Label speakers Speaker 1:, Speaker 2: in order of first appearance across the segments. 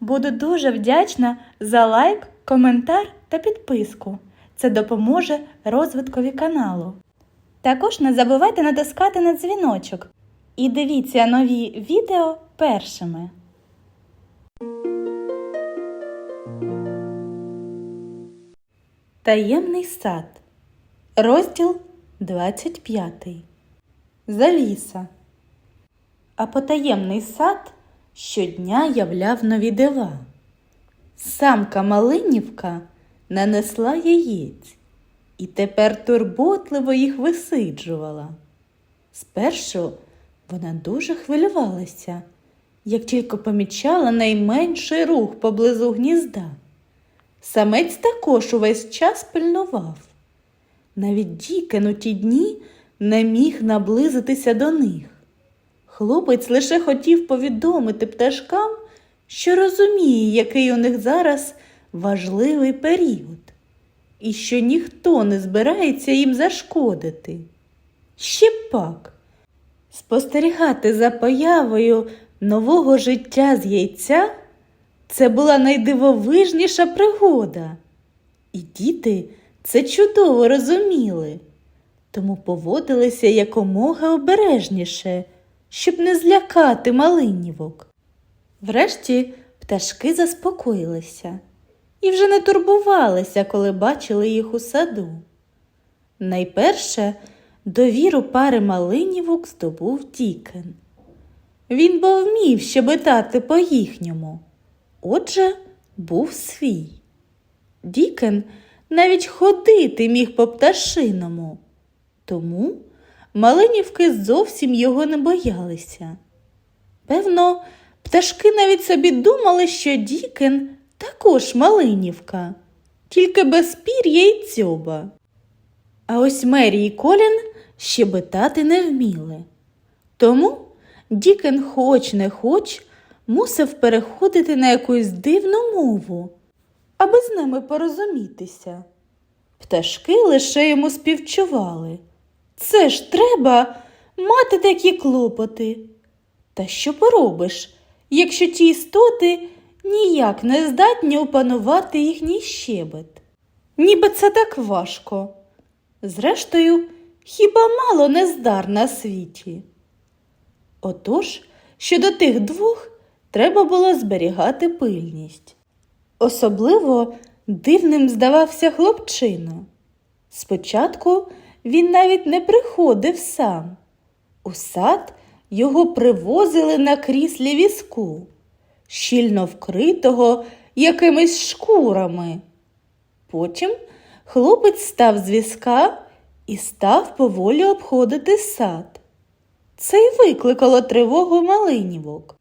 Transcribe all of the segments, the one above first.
Speaker 1: Буду дуже вдячна за лайк, коментар та підписку. Це допоможе розвиткові каналу. Також не забувайте натискати на дзвіночок і дивіться нові відео першими. Таємний сад. Розділ 25. Завіса. А потаємний сад щодня являв нові дива. Самка Малинівка нанесла яєць і тепер турботливо їх висиджувала. Спершу вона дуже хвилювалася, як тільки помічала найменший рух поблизу гнізда. Самець також увесь час пильнував. Навіть Дікен ті дні не міг наблизитися до них. Хлопець лише хотів повідомити пташкам, що розуміє, який у них зараз важливий період, і що ніхто не збирається їм зашкодити. Ще пак, спостерігати за появою нового життя з яйця це була найдивовижніша пригода. І діти це чудово розуміли, тому поводилися якомога обережніше, щоб не злякати малинівок. Врешті пташки заспокоїлися і вже не турбувалися, коли бачили їх у саду. Найперше довіру пари малинівок здобув Дікен. Він бо вмів щебетати по-їхньому, отже, був свій. Дікен навіть ходити міг по пташиному, тому малинівки зовсім його не боялися. Певно, пташки навіть собі думали, що Дікен також малинівка, тільки без пір'я й дзьоба. А ось Мері і Колін щебетати не вміли. Тому Дікен, хоч не хоч, мусив переходити на якусь дивну мову, аби з ними порозумітися. Пташки лише йому співчували. Це ж треба мати такі клопоти. Та що поробиш, якщо ті істоти ніяк не здатні опанувати їхній щебет? Ніби це так важко. Зрештою, хіба мало нездар на світі? Отож, щодо тих двох треба було зберігати пильність. Особливо дивним здавався хлопчина. Спочатку він навіть не приходив сам. У сад його привозили на кріслі візку, щільно вкритого якимись шкурами. Потім хлопець став з візка і став поволі обходити сад. Це й викликало тривогу малинівок.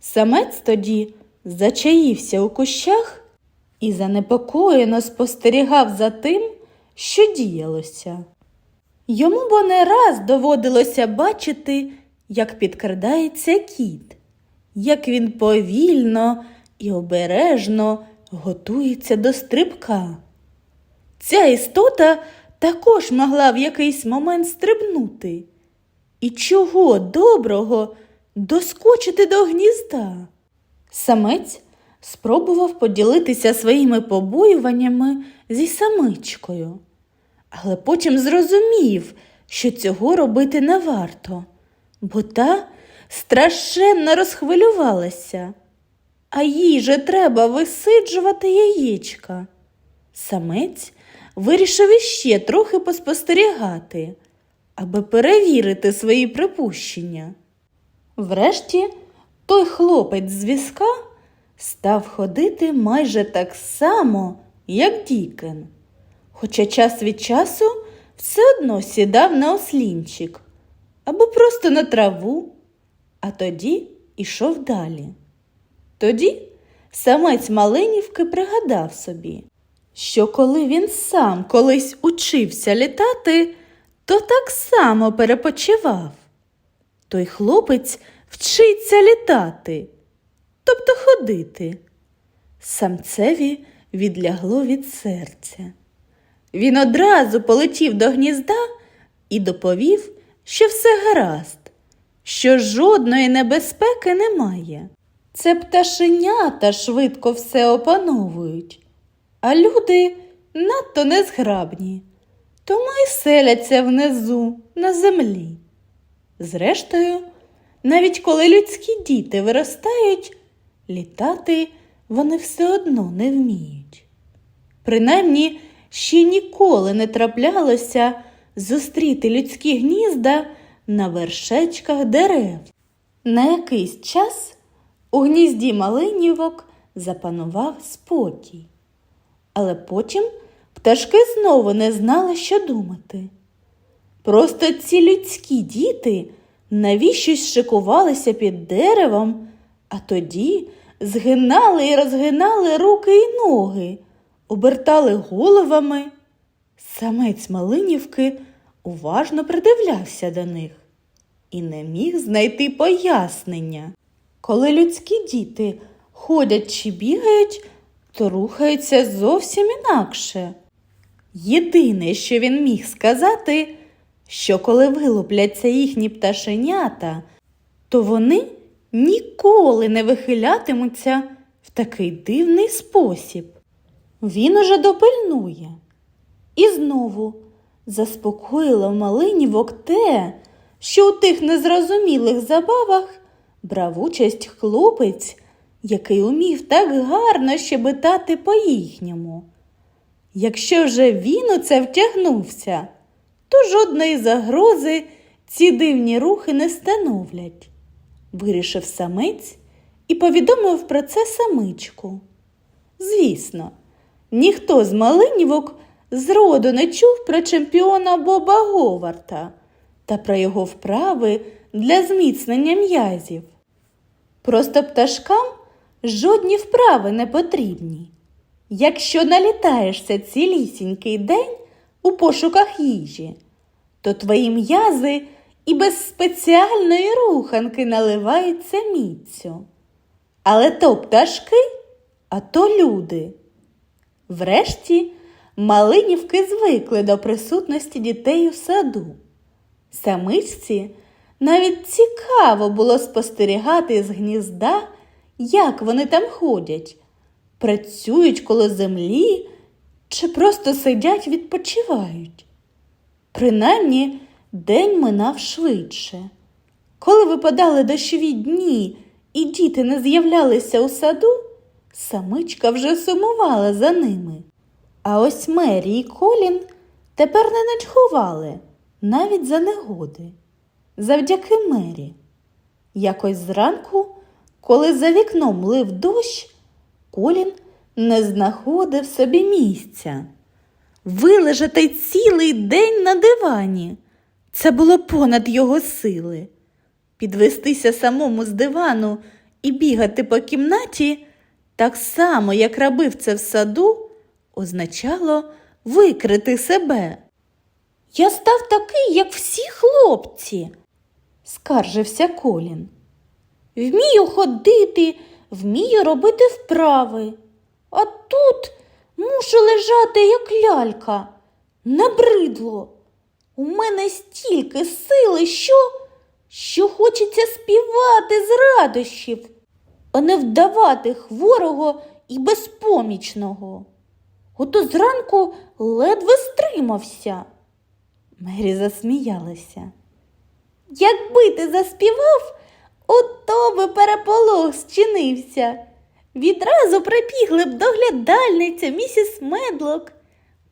Speaker 1: Самець тоді зачаївся у кущах і занепокоєно спостерігав за тим, що діялося. Йому бо не раз доводилося бачити, як підкрадається кіт, як він повільно і обережно готується до стрибка. Ця істота також могла в якийсь момент стрибнути. І чого доброго доскочити до гнізда? Самець спробував поділитися своїми побоюваннями зі самичкою, але потім зрозумів, що цього робити не варто, бо та страшенно розхвилювалася, а їй же треба висиджувати яєчка. Самець вирішив іще трохи поспостерігати, аби перевірити свої припущення. Врешті той хлопець з візка став ходити майже так само, як Дікен, хоча час від часу все одно сідав на ослінчик або просто на траву, а тоді ішов далі. Тоді самець Малинівки пригадав собі, що коли він сам колись учився літати, то так само перепочивав. Той хлопець вчиться літати, тобто ходити. Самцеві відлягло від серця. Він одразу полетів до гнізда і доповів, що все гаразд, що жодної небезпеки немає. Це пташенята швидко все опановують, а люди надто незграбні, тому й селяться внизу на землі. Зрештою, навіть коли людські діти виростають, літати вони все одно не вміють. Принаймні, ще ніколи не траплялося зустріти людські гнізда на вершечках дерев. На якийсь час у гнізді малинівок запанував спокій. Але потім пташки знову не знали, що думати. Просто ці людські діти навіщось шикувалися під деревом, а тоді згинали і розгинали руки й ноги, обертали головами. Самець Малинівки уважно придивлявся до них і не міг знайти пояснення. Коли людські діти ходять чи бігають, то рухаються зовсім інакше. Єдине, що він міг сказати, що коли вилупляться їхні пташенята, то вони ніколи не вихилятимуться в такий дивний спосіб. Він уже допильнує. І знову заспокоїло малинівок те, що у тих незрозумілих забавах брав участь хлопець, який умів так гарно щебетати по-їхньому. Якщо вже він у це втягнувся, то жодної загрози ці дивні рухи не становлять. Вирішив самець і повідомив про це самичку. Звісно, ніхто з малинівок зроду не чув про чемпіона Боба Говарта та про його вправи для зміцнення м'язів. Просто пташкам жодні вправи не потрібні. Якщо налітаєшся цілісінький день у пошуках їжі, то твої м'язи і без спеціальної руханки наливаються міцю. Але то пташки, а то люди. Врешті малинівки звикли до присутності дітей у саду. Самичці навіть цікаво було спостерігати з гнізда, як вони там ходять, працюють коло землі чи просто сидять відпочивають. Принаймні, день минав швидше. Коли випадали дощові дні і діти не з'являлися у саду, самичка вже сумувала за ними. А ось Мері і Колін тепер не ночгували навіть за негоди. Завдяки Мері. Якось зранку, коли за вікном лив дощ, Колін не знаходив собі місця. Вилежати цілий день на дивані. Це було понад його сили. Підвестися самому з дивану і бігати по кімнаті, так само, як робив це в саду, означало викрити себе. Я став такий, як всі хлопці, скаржився Колін. Вмію ходити, вмію робити вправи, а тут мушу лежати, як лялька. Набридло. У мене стільки сили, що, що хочеться співати з радощів, а не вдавати хворого і безпомічного. Ото зранку ледве стримався. Мері засміялася. Якби ти заспівав, ото би переполох зчинився. Відразу прибігли б доглядальниця місіс Медлок.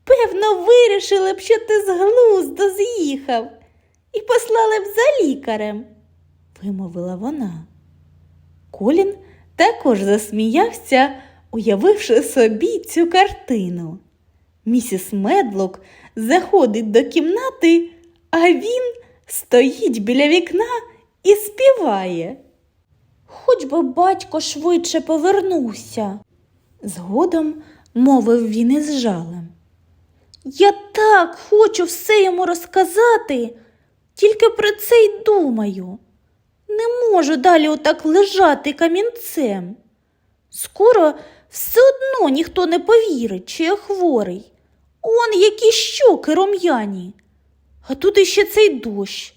Speaker 1: Певно, вирішили б, що ти з глузду з'їхав, і послали б за лікарем, вимовила вона. Колін також засміявся, уявивши собі цю картину. Місіс Медлок заходить до кімнати, а він стоїть біля вікна і співає. Хоч би батько швидше повернувся, згодом мовив він із жалем. Я так хочу все йому розказати, тільки про це й думаю. Не можу далі отак лежати камінцем. Скоро все одно ніхто не повірить, що я хворий. Он які щоки рум'яні, а тут іще цей дощ.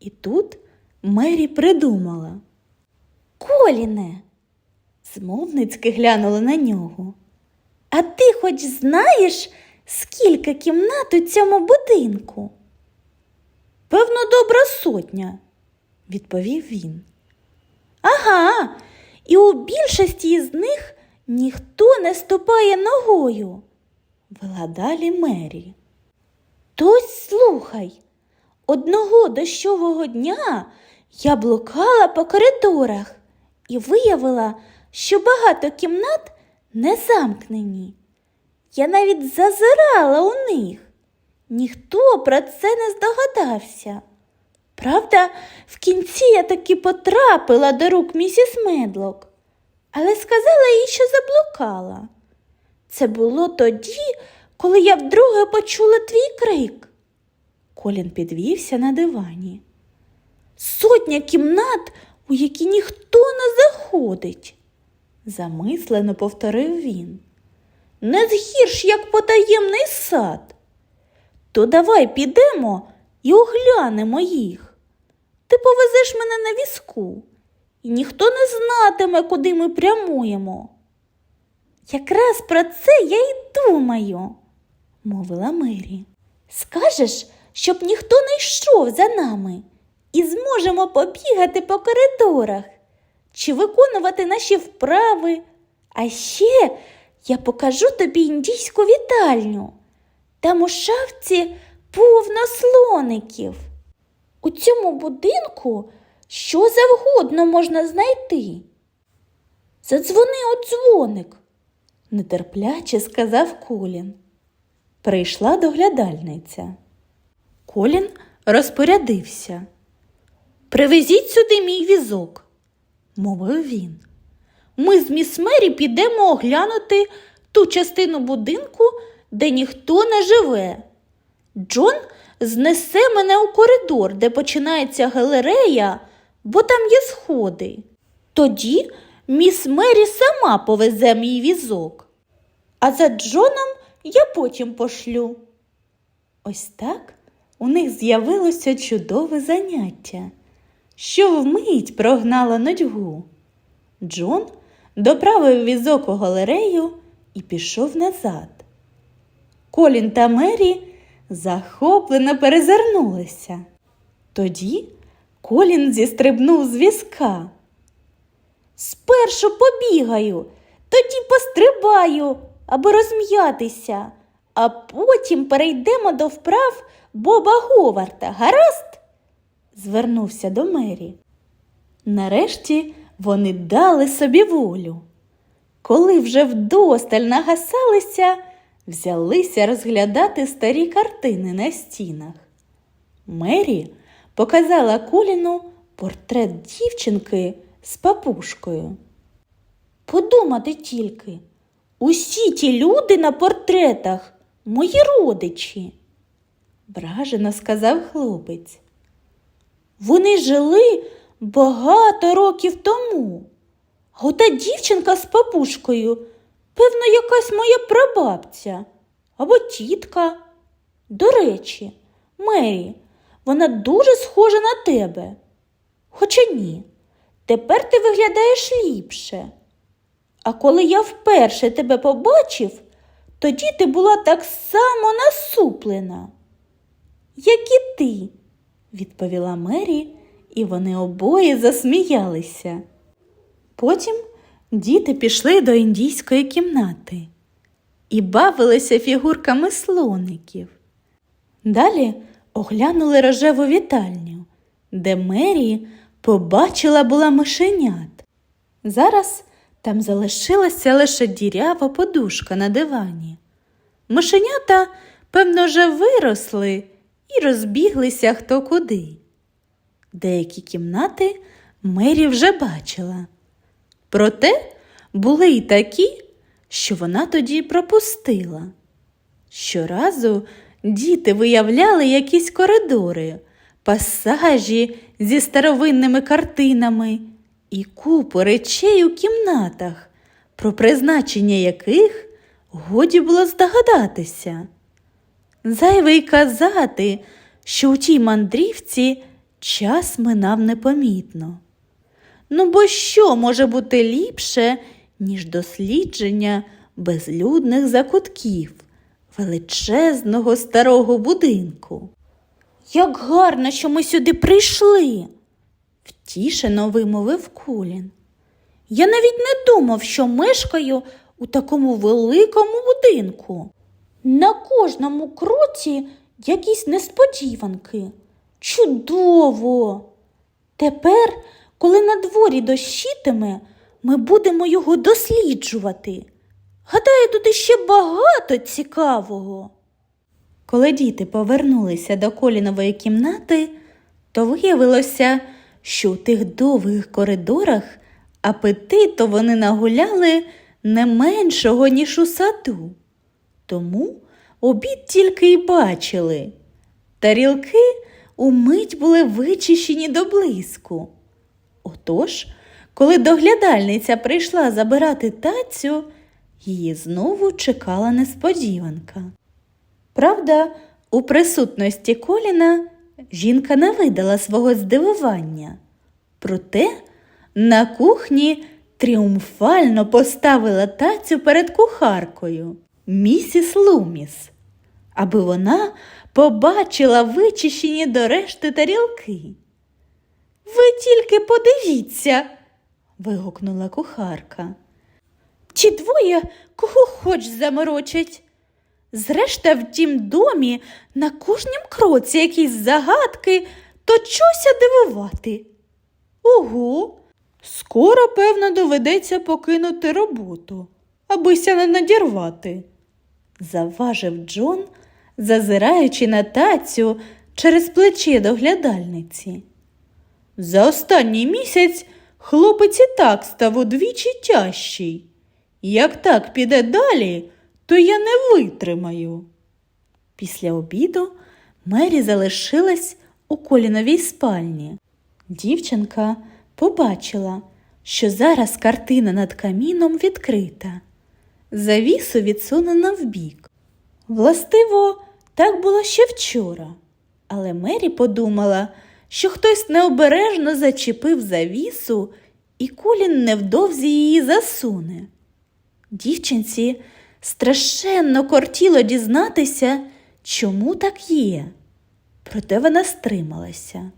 Speaker 1: І тут Мері придумала. Коліне, Змовницьки глянули на нього. А ти хоч знаєш, скільки кімнат у цьому будинку? Певно, добра сотня, відповів він. Ага, і у більшості з них ніхто не ступає ногою, вела далі Мері. То ось слухай, одного дощового дня я блукала по коридорах і виявила, що багато кімнат не замкнені. Я навіть зазирала у них. Ніхто про це не здогадався. Правда, в кінці я таки потрапила до рук місіс Медлок, але сказала їй, що заблукала. Це було тоді, коли я вдруге почула твій крик. Колін підвівся на дивані. Сотня кімнат, у які ніхто не заходить, замислено повторив він. Не згірш, як потаємний сад. То давай підемо і оглянемо їх. Ти повезеш мене на візку, і ніхто не знатиме, куди ми прямуємо. Якраз про це я й думаю, мовила Мері. Скажеш, щоб ніхто не йшов за нами, і зможемо побігати по коридорах чи виконувати наші вправи. А ще я покажу тобі індійську вітальню. Там у шафці повно слоників. У цьому будинку що завгодно можна знайти. Задзвони у дзвоник, нетерпляче сказав Колін. Прийшла доглядальниця. Колін розпорядився. Привезіть сюди мій візок, мовив він. Ми з міс Мері підемо оглянути ту частину будинку, де ніхто не живе. Джон знесе мене у коридор, де починається галерея, бо там є сходи. Тоді міс Мері сама повезе мій візок, а за Джоном я потім пошлю. Ось так у них з'явилося чудове заняття, що вмить прогнало нудьгу. Джон доправив візок у галерею і пішов назад. Колін та Мері захоплено перезирнулися. Тоді Колін зістрибнув з візка. Спершу побігаю, тоді пострибаю, аби розм'ятися, а потім перейдемо до вправ Боба Говарта. Гаразд? звернувся до Мері. Нарешті вони дали собі волю. Коли вже вдосталь нагасалися, взялися розглядати старі картини на стінах. Мері показала Коліну портрет дівчинки з папушкою. Подумати тільки, усі ті люди на портретах мої родичі, вражено сказав хлопець. Вони жили багато років тому. А ота дівчинка з папушкою, певно, якась моя прабабця або тітка. До речі, Мері, вона дуже схожа на тебе. Хоча ні, тепер ти виглядаєш ліпше. А коли я вперше тебе побачив, тоді ти була так само насуплена, як і ти, відповіла Мері, і вони обоє засміялися. Потім діти пішли до індійської кімнати і бавилися фігурками слоників. Далі оглянули рожеву вітальню, де Мері побачила була мишенят. Зараз там залишилася лише дірява подушка на дивані. Мишенята, певно, вже виросли і розбіглися хто куди. Деякі кімнати Мері вже бачила. Проте були й такі, що вона тоді пропустила. Щоразу діти виявляли якісь коридори, пасажі зі старовинними картинами і купу речей у кімнатах, про призначення яких годі було здогадатися. Зайве й казати, що у тій мандрівці час минав непомітно. Ну, бо що може бути ліпше, ніж дослідження безлюдних закутків величезного старого будинку. Як гарно, що ми сюди прийшли, втішено вимовив Кулін. Я навіть не думав, що мешкаю у такому великому будинку. На кожному кроці якісь несподіванки. Чудово! Тепер, коли на дворі дощитиме, ми будемо його досліджувати. Гадаю, тут іще багато цікавого. Коли діти повернулися до колінової кімнати, то виявилося, що у тих довгих коридорах апетиту вони нагуляли не меншого, ніж у саду. Тому обід тільки й бачили. Тарілки умить були вичищені до блиску. Отож, коли доглядальниця прийшла забирати тацю, її знову чекала несподіванка. Правда, у присутності Коліна жінка не видала свого здивування. Проте на кухні тріумфально поставила тацю перед кухаркою, місіс Луміс, аби вона побачила вичищені до решти тарілки. Ви тільки подивіться, вигукнула кухарка. Ті двоє кого хоч заморочать. Зрешта в тім домі на кожнім кроці якісь загадки, то чося дивувати. Ого, скоро, певно, доведеться покинути роботу, абися не надірвати, завважив Джон, зазираючи на тацю через плече доглядальниці. За останній місяць хлопець і так став удвічі тяжчий. Як так піде далі, то я не витримаю. Після обіду Мері залишилась у коліновій спальні. Дівчинка побачила, що зараз картина над каміном відкрита, завісу відсунена вбік. Властиво, так було ще вчора, але Мері подумала, що хтось необережно зачепив завісу, і Колін невдовзі її засуне. Дівчинці страшенно кортіло дізнатися, чому так є. Проте вона стрималася.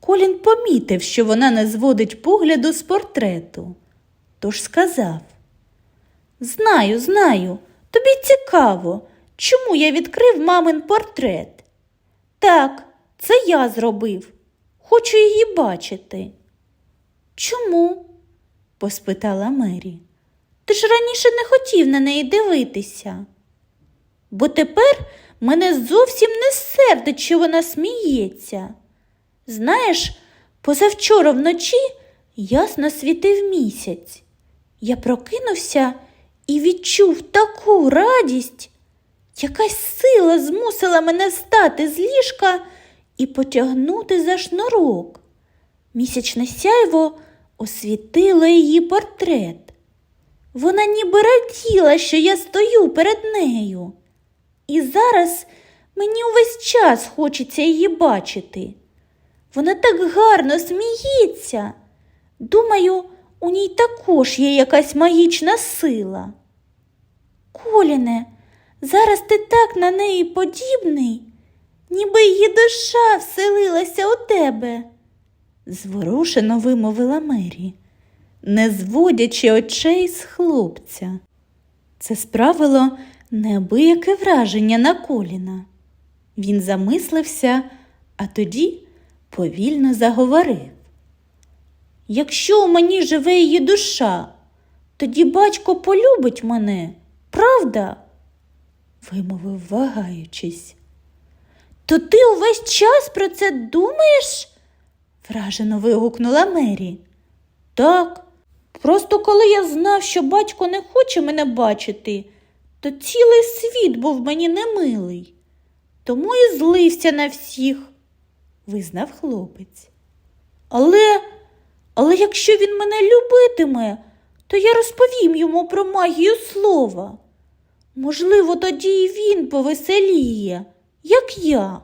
Speaker 1: Колін помітив, що вона не зводить погляду з портрету, тож сказав Знаю, знаю, тобі цікаво, чому я відкрив мамин портрет. Так, це я зробив. Хочу її бачити. Чому? поспитала Мері. Ти ж раніше не хотів на неї дивитися. Бо тепер мене зовсім не сердить, що вона сміється. Знаєш, позавчора вночі ясно світив місяць. Я прокинувся і відчув таку радість. Якась сила змусила мене встати з ліжка і потягнути за шнурок. Місячне сяйво освітило її портрет. Вона ніби раділа, що я стою перед нею. І зараз мені увесь час хочеться її бачити. Вона так гарно сміється. Думаю, у ній також є якась магічна сила. Коліне, зараз ти так на неї подібний, ніби її душа вселилася у тебе, зворушено вимовила Мері не зводячи очей з хлопця. Це справило неабияке враження на коліна. Він замислився, а тоді повільно заговорив. Якщо у мені живе її душа, тоді батько полюбить мене, правда? вимовив, вагаючись. То ти увесь час про це думаєш? вражено вигукнула Мері. Так, Просто коли я знав, що батько не хоче мене бачити, то цілий світ був мені немилий. Тому і злився на всіх, визнав хлопець. Але, але якщо він мене любитиме, то я розповім йому про магію слова. Можливо, тоді і він повеселіє, як я.